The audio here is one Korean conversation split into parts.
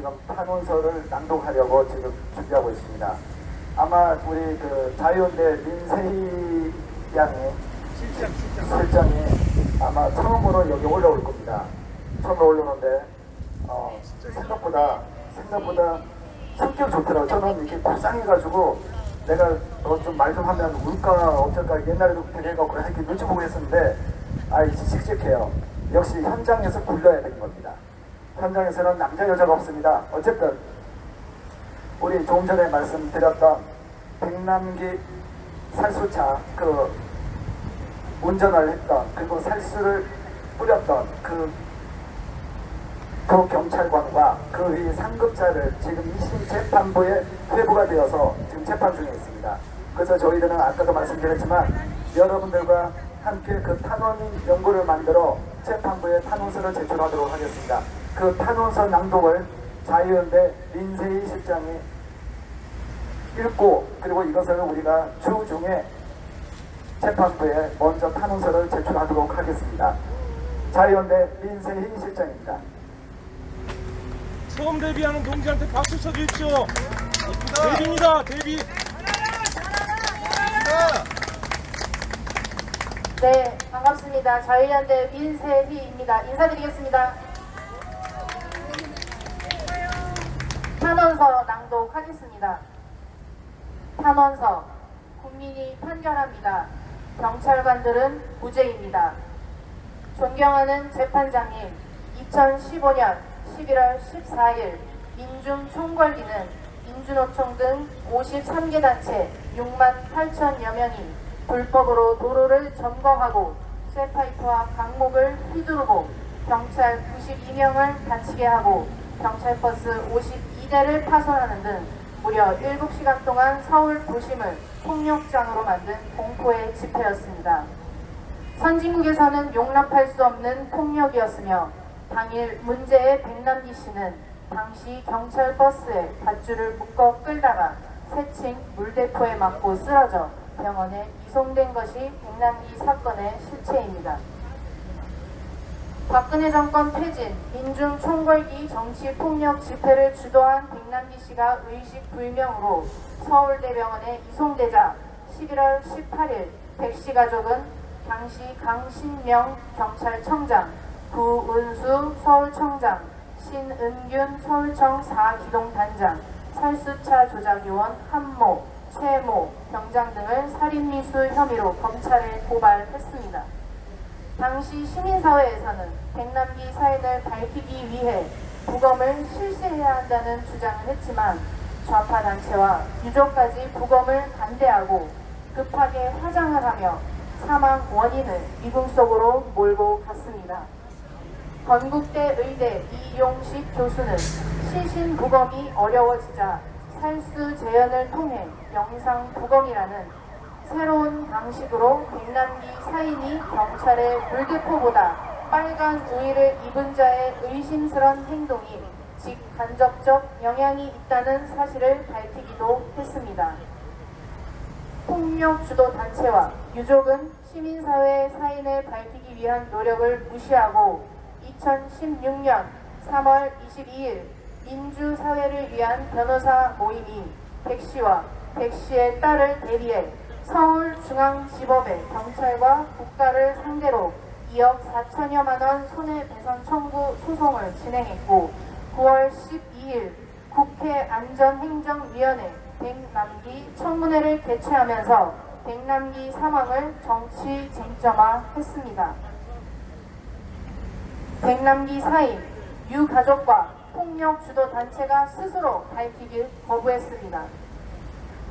지금 탄원서를 낭독하려고 지금 준비하고 있습니다. 아마 우리 그 자유연대 민세희 양이 실장이 아마 처음으로 여기 올라올 겁니다. 처음으로 올라오는데 어, 생각보다 생각보다 성격 좋더라고. 저는 이렇게 불쌍해가지고 내가 좀말좀 하면 울까 어쩔까 옛날에도 그렇게 해갖고 이렇게 눈치 보고 했었는데 아 이제 씩씩해요. 역시 현장에서 굴려야 되는 겁니다. 현장에서는 남자 여자가 없습니다. 어쨌든 우리 조금 전에 말씀드렸던 백남기 살수차 그 운전을 했던 그리고 살수를 뿌렸던 그, 그 경찰관과 그의 상급자를 지금 2심 재판부에 회부가 되어서 지금 재판 중에 있습니다. 그래서 저희들은 아까도 말씀드렸지만 여러분들과 함께 그 탄원 연구를 만들어 재판부에 탄원서를 제출하도록 하겠습니다. 그 탄원서 낭독을 자유연대 민세희 실장이 읽고 그리고 이것을 우리가 주 중에 재판부에 먼저 탄원서를 제출하도록 하겠습니다. 자유연대 민세희 실장입니다. 처음 데뷔하는 동지한테 박수 쳐주십시오. 데뷔입니다, 데뷔. 네, 반갑습니다. 자유연대 민세희입니다. 인사드리겠습니다. 탄원서 낭독하겠습니다. 탄원서 국민이 판결합니다. 경찰관들은 무죄입니다. 존경하는 재판장님, 2015년 11월 14일 민중총궐기는 민주노총 등 53개 단체 6만 8천여 명이 불법으로 도로를 점거하고 쇠파이프와 강목을 휘두르고 경찰 92명을 다치게 하고 경찰버스 52 대를 파손하는 등 무려 7시간 동안 서울 도심을 폭력장으로 만든 공포의 집회였습니다. 선진국에서는 용납할 수 없는 폭력이었으며 당일 문제의 백남기 씨는 당시 경찰 버스에 밧줄을 묶어 끌다가 새칭 물대포에 맞고 쓰러져 병원에 이송된 것이 백남기 사건의 실체입니다. 박근혜 정권 퇴진, 민중 총궐기 정치 폭력 집회를 주도한 백남기 씨가 의식 불명으로 서울대병원에 이송되자 11월 18일 백 씨 가족은 당시 강신명 경찰청장, 구은수 서울청장, 신은균 서울청 4기동 단장, 살수차 조작요원 한모, 최모, 병장 등을 살인미수 혐의로 검찰에 고발했습니다. 당시 시민사회에서는 백남기 사인을 밝히기 위해 부검을 실시해야 한다는 주장을 했지만 좌파 단체와 유족까지 부검을 반대하고 급하게 화장을 하며 사망 원인을 미궁 속으로 몰고 갔습니다. 건국대 의대 이용식 교수는 시신 부검이 어려워지자 살수 재현을 통해 영상 부검이라는 새로운 방식으로 백남기 사인이 경찰의 물대포보다 빨간 우위를 입은 자의 의심스런 행동이 직간접적 영향이 있다는 사실을 밝히기도 했습니다. 폭력 주도 단체와 유족은 시민사회의 사인을 밝히기 위한 노력을 무시하고 2016년 3월 22일 민주사회를 위한 변호사 모임이 백 씨와 백 씨의 딸을 대리해 서울중앙지법에 경찰과 국가를 상대로 2억 4천여만 원 손해배상 청구 소송을 진행했고 9월 12일 국회 안전행정위원회 백남기 청문회를 개최하면서 백남기 사망을 정치 쟁점화했습니다. 백남기 사인, 유가족과 폭력 주도 단체가 스스로 밝히길 거부했습니다.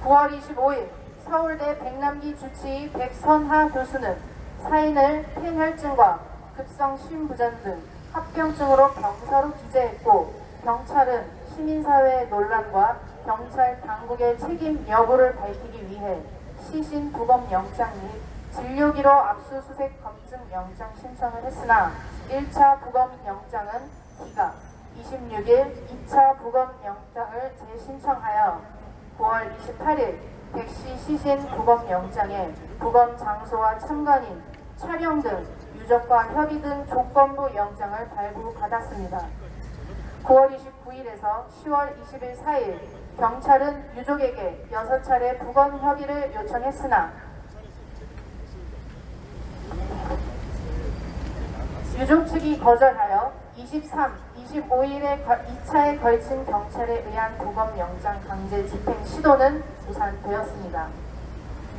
9월 25일 서울대 백남기 주치의 백선하 교수는 사인을 폐혈증과 급성 심부전 등 합병증으로 병사로 기재했고 경찰은 시민사회 논란과 경찰 당국의 책임 여부를 밝히기 위해 시신 부검 영장 및 진료기로 압수수색 검증 영장 신청을 했으나 1차 부검 영장은 기각 26일 2차 부검 영장을 재신청하여 9월 28일 백시 시신 부검 영장에 부검 장소와 참관인, 촬영 등 유족과 협의 등 조건부 영장을 발부받았습니다. 9월 29일에서 10월 20일 사이일 경찰은 유족에게 6차례 부검 협의를 요청했으나 유족 측이 거절하여 23, 25일에 2차에 걸친 경찰에 의한 부검 영장 강제 집행 시도는 무산되었습니다.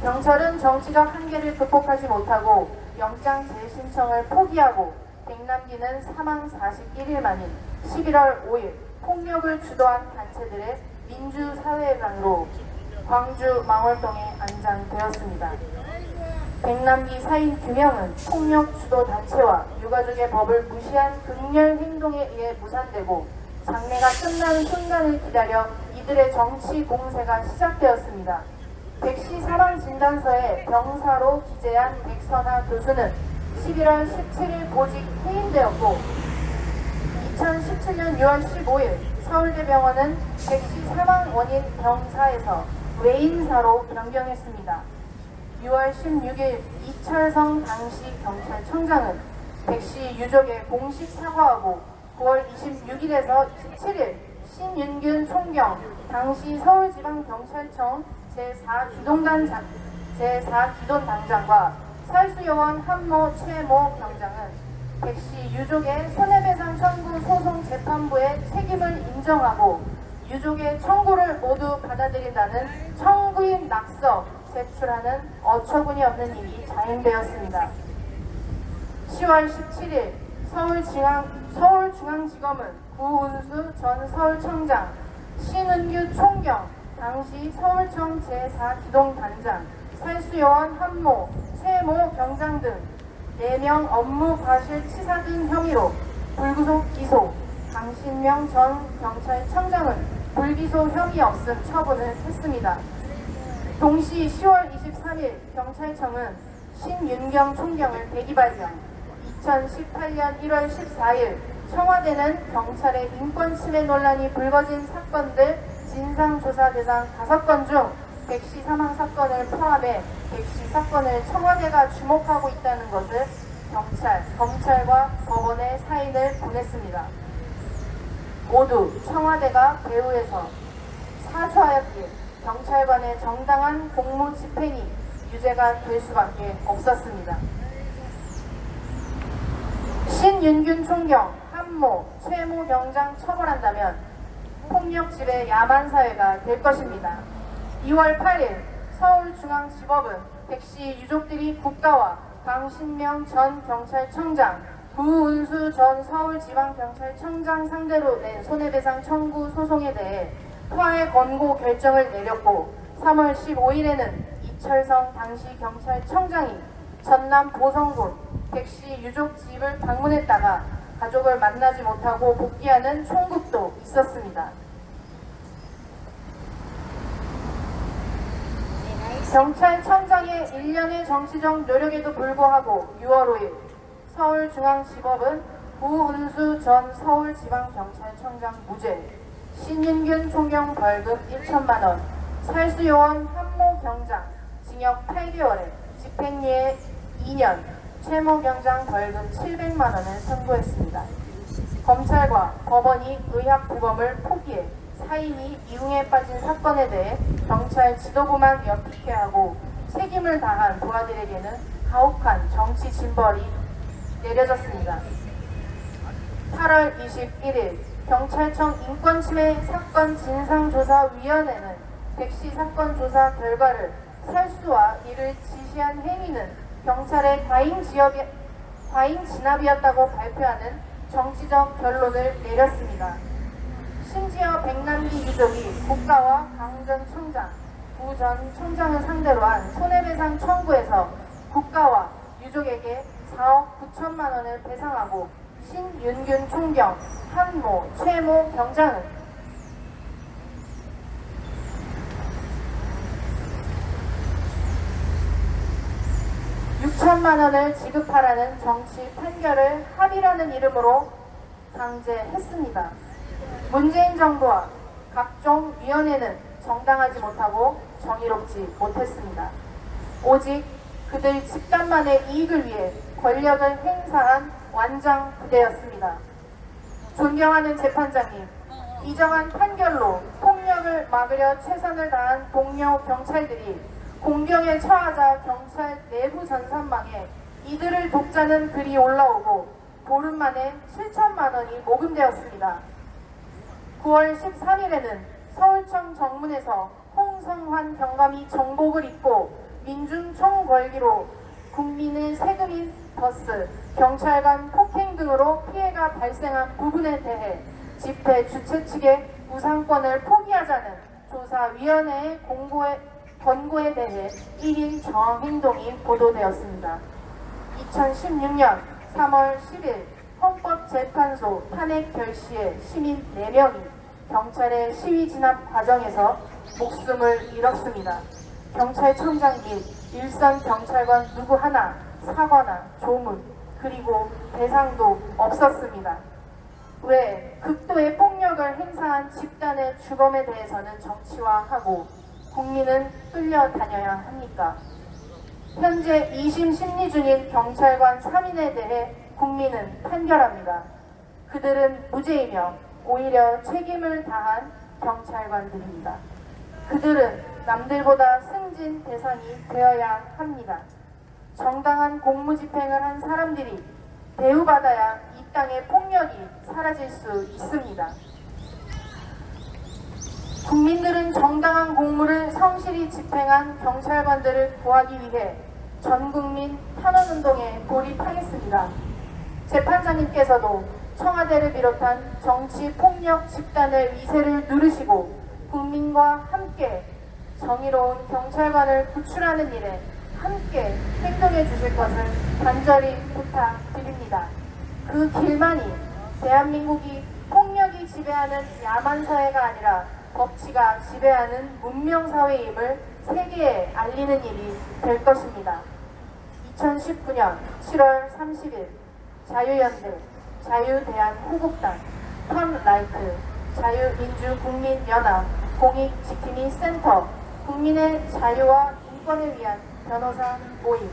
경찰은 정치적 한계를 극복하지 못하고 영장 재신청을 포기하고 백남기는 사망 41일 만인 11월 5일 폭력을 주도한 단체들의 민주사회관으로 광주 망월동에 안장되었습니다. 백남기 사인 규명은 폭력 주도 단체와 유가족의 법을 무시한 극렬 행동에 의해 무산되고 장례가 끝나는 순간을 기다려 이들의 정치 공세가 시작되었습니다. 백시 사망 진단서에 병사로 기재한 백선아 교수는 11월 17일 보직 해임되었고 2017년 6월 15일 서울대병원은 백시 사망 원인 병사에서 외인사로 변경했습니다. 6월 16일 이철성 당시 경찰청장은 백시 유족에 공식 사과하고 9월 26일에서 27일 신윤균 총경 당시 서울지방경찰청 제4기동단 제4기동단장과 살수요원 한모 최모 경장은 백시 유족의 손해배상 청구 소송 재판부의 책임을 인정하고 유족의 청구를 모두 받아들인다는 청구인 낙서 제출하는 어처구니 없는 일이 자행되었습니다. 10월 17일 서울중앙, 서울중앙지검은 구운수 전 서울청장, 신은규 총경, 당시 서울청 제4기동단장, 살수요원 한모, 최모 경장 등 4명 업무 과실 치사 등 혐의로 불구속 기소, 강신명 전 경찰청장은 불기소 혐의 없음 처분을 했습니다. 동시 10월 23일 경찰청은 신윤경 총경을 대기 발령, 2018년 1월 14일 청와대는 경찰의 인권 침해 논란이 불거진 사건들 진상조사 대상 5건 중 백시 사망 사건을 포함해 백시 사건을 청와대가 주목하고 있다는 것을 경찰, 검찰과 법원에 사인을 보냈습니다. 모두 청와대가 배후에서 사주하였기에 경찰관의 정당한 공무 집행이 유죄가 될 수밖에 없었습니다. 신윤균 총경, 한모, 최모 병장 처벌한다면 폭력 지배 야만 사회가 될 것입니다. 2월 8일 서울중앙지법은 백시 유족들이 국가와 강신명 전 경찰청장, 구운수 전 서울지방경찰청장 상대로 낸 손해배상 청구 소송에 대해 화해 권고 결정을 내렸고 3월 15일에는 이철성 당시 경찰청장이 전남 보성군 백시 유족 집을 방문했다가 가족을 만나지 못하고 복귀하는 총국도 있었습니다. 경찰청장의 일련의 정치적 노력에도 불구하고 6월 5일 서울중앙지법은 구은수 전 서울지방경찰청장 무죄, 신윤균 총경 벌금 1천만 원, 살수요원 한모 경장 징역 8개월에 집행유예 2년, 최모 경장 벌금 700만 원을 선고했습니다. 검찰과 법원이 의학 부검을 포기해 사인이 이용에 빠진 사건에 대해 경찰 지도부만 연피케 하고 책임을 다한 부하들에게는 가혹한 정치 징벌이 내려졌습니다. 8월 21일 경찰청 인권침해 사건 진상조사위원회는 백시 사건 조사 결과를 살수와 이를 지시한 행위는 경찰의 과잉 지역의 과잉 진압이었다고 발표하는 정치적 결론을 내렸습니다. 심지어 백남기 유족이 국가와 강전 총장, 구전 청장을 상대로 한 손해배상 청구에서 국가와 유족에게 4억 9천만 원을 배상하고 신윤균 총경, 한모, 최모 경장은 육천만 원을 지급하라는 정치 판결을 합의라는 이름으로 강제했습니다. 문재인 정부와 각종 위원회는 정당하지 못하고 정의롭지 못했습니다. 오직 그들 집단만의 이익을 위해 권력을 행사한 완장 부대였습니다. 존경하는 재판장님, 이정한 판결로 폭력을 막으려 최선을 다한 동료 경찰들이 공경에 처하자 경찰 내부 전산망에 이들을 돕자는 글이 올라오고 보름 만에 7천만 원이 모금되었습니다. 9월 13일에는 서울청 정문에서 홍성환 경감이 정복을 입고 민중 총궐기로 국민의 세금인 버스, 경찰관 폭행 등으로 피해가 발생한 부분에 대해 집회 주최 측의 우상권을 포기하자는 조사위원회의 공고에, 권고에 대해 1인 저항행동이 보도되었습니다. 2016년 3월 10일 헌법재판소 탄핵 결시에 시민 4명이 경찰의 시위 진압 과정에서 목숨을 잃었습니다. 경찰청장 및 일선 경찰관 누구 하나 사과나 조문 그리고 대상도 없었습니다. 왜 극도의 폭력을 행사한 집단의 주범에 대해서는 정치화하고 국민은 끌려다녀야 합니까? 현재 2심 심리 중인 경찰관 3인에 대해 국민은 판결합니다. 그들은 무죄이며 오히려 책임을 다한 경찰관들입니다. 그들은 남들보다 승진 대상이 되어야 합니다. 정당한 공무 집행을 한 사람들이 대우받아야 이 땅의 폭력이 사라질 수 있습니다. 국민들은 정당한 공무를 성실히 집행한 경찰관들을 구하기 위해 전국민 탄원운동에 돌입하겠습니다. 재판장님께서도 청와대를 비롯한 정치 폭력 집단의 위세를 누르시고 국민과 함께 정의로운 경찰관을 구출하는 일에 함께 행동해 주실 것을 간절히 부탁드립니다. 그 길만이 대한민국이 폭력이 지배하는 야만 사회가 아니라 법치가 지배하는 문명 사회임을 세계에 알리는 일이 될 것입니다. 2019년 7월 30일 자유연대, 자유대한호국당, 턴라이트, 자유민주국민연합, 공익지킴이 센터, 국민의 자유와 인권을 위한 변호사 모임